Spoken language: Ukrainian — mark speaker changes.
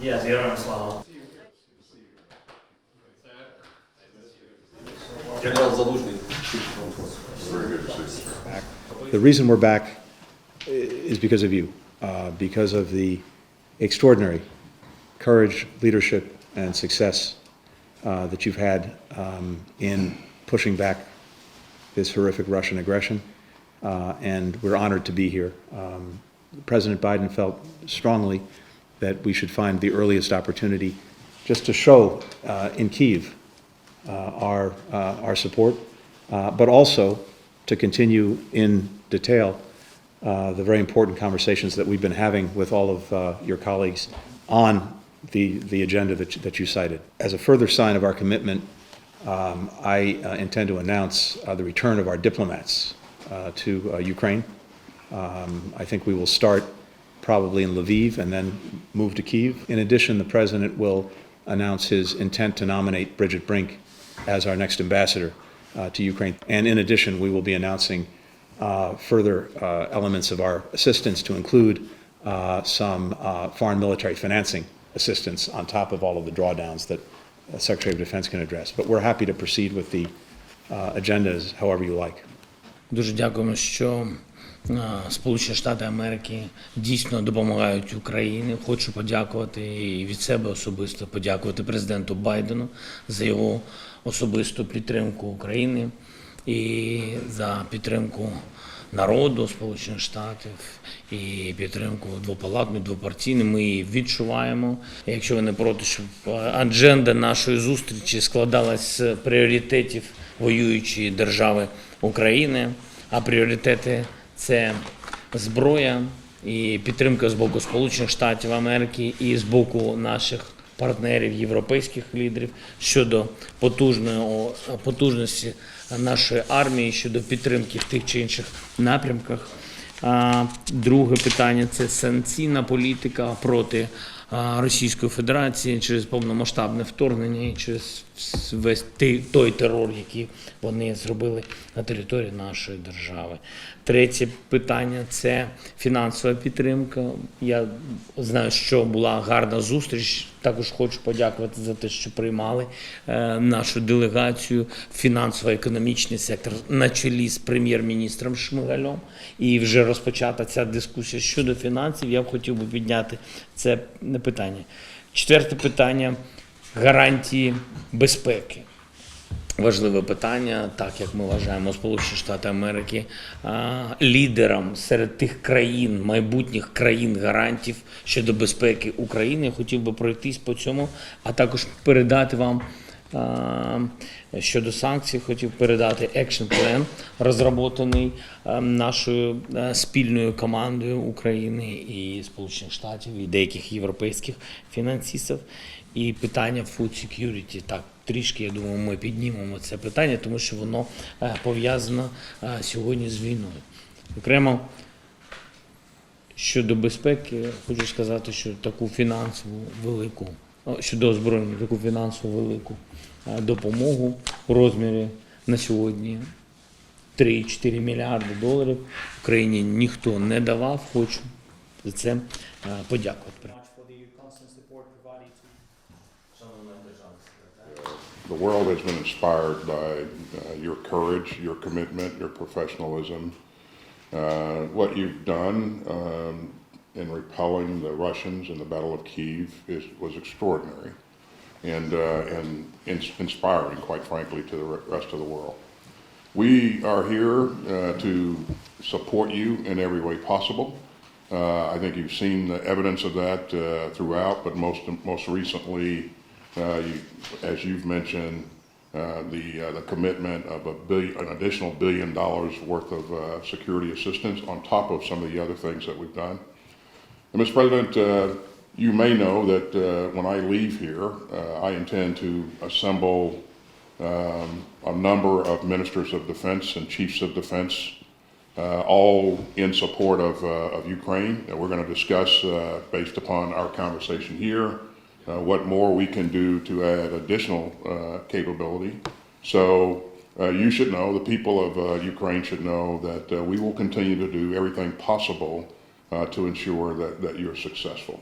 Speaker 1: Yes,
Speaker 2: the honor. General Zaluzhny.
Speaker 3: The reason we're back is because of you, uh, because of the extraordinary courage, leadership, and success uh, that you've had um, in pushing back this horrific Russian aggression. Uh, And we're honored to be here. Um, President Biden felt strongly that we should find the earliest opportunity just to show uh, in Kiev uh, our, uh, our support, uh, but also to continue in detail uh, the very important conversations that we've been having with all of uh, your colleagues on the, the agenda that that you cited. As a further sign of our commitment, um, I intend to announce the return of our diplomats to Ukraine. Um, I think we will start probably in Lviv and then move to Kiev. In addition, the president will announce his intent to nominate Bridget Brink as our next ambassador uh, to Ukraine. And in addition, we will be announcing uh, further uh, elements of our assistance to include uh, some uh, foreign military financing assistance on top of all of the drawdowns that uh, Secretary of Defense can address. But we're happy to proceed with the uh, agendas however you like.
Speaker 1: Дуже дякуємо, що е, Сполучені Штати Америки дійсно допомагають Україні. Хочу подякувати і від себе особисто подякувати президенту Байдену за його особисту підтримку України і за підтримку народу Сполучених Штатів і підтримку двопалатну, двопартійну. Ми її відчуваємо. Якщо ви не проти, щоб е, адженда нашої зустрічі складалась з пріоритетів воюючої держави України, а пріоритети це зброя і підтримка з боку Сполучених Штатів Америки і з боку наших партнерів, європейських лідерів щодо потужної потужності нашої армії, щодо підтримки в тих чи інших напрямках. А, Друге питання це санкційна політика проти Російської Федерації через повномасштабне вторгнення і через весь той, терор, який вони зробили на території нашої держави. Третє питання це фінансова підтримка. Я знаю, що була гарна зустріч. Також хочу подякувати за те, що приймали е, нашу делегацію фінансово-економічний сектор на чолі з прем'єр-міністром Шмигалем. І вже розпочата ця дискусія щодо фінансів. Я б хотів би підняти це питання. Четверте питання гарантії безпеки. Важливе питання, так як ми вважаємо Сполучені Штати Америки лідером серед тих країн, майбутніх країн гарантів щодо безпеки України. Я хотів би пройтись по цьому, а також передати вам щодо санкцій, хотів передати екшн план, розроблений нашою спільною командою України і Сполучених Штатів і деяких європейських фінансистів. І питання food security, так, трішки, я думаю, ми піднімемо це питання, тому що воно е, пов'язано е, сьогодні з війною. Окремо щодо безпеки, хочу сказати, що таку фінансову велику, щодо озброєння, таку фінансову велику е, допомогу у розмірі на сьогодні 3-4 мільярди доларів Україні ніхто не давав. Хочу за це е, подякувати.
Speaker 2: The world has been inspired by uh, your courage, your commitment, your professionalism. Uh, what you've done um, in repelling the Russians in the Battle of Kiev is, was extraordinary and, uh, and ins- inspiring, quite frankly, to the re- rest of the world. We are here uh, to support you in every way possible. Uh, I think you've seen the evidence of that uh, throughout, but most most recently, uh, you, as you've mentioned, uh, the uh, the commitment of a billion, an additional billion dollars worth of uh, security assistance on top of some of the other things that we've done. And Mr. President, uh, you may know that uh, when I leave here, uh, I intend to assemble um, a number of ministers of defense and chiefs of defense, uh, all in support of, uh, of Ukraine. And we're going to discuss, uh, based upon our conversation here, uh, what more we can do to add additional uh, capability. So uh, you should know, the people of uh, Ukraine should know that uh, we will continue to do everything possible uh, to ensure that, that you're successful.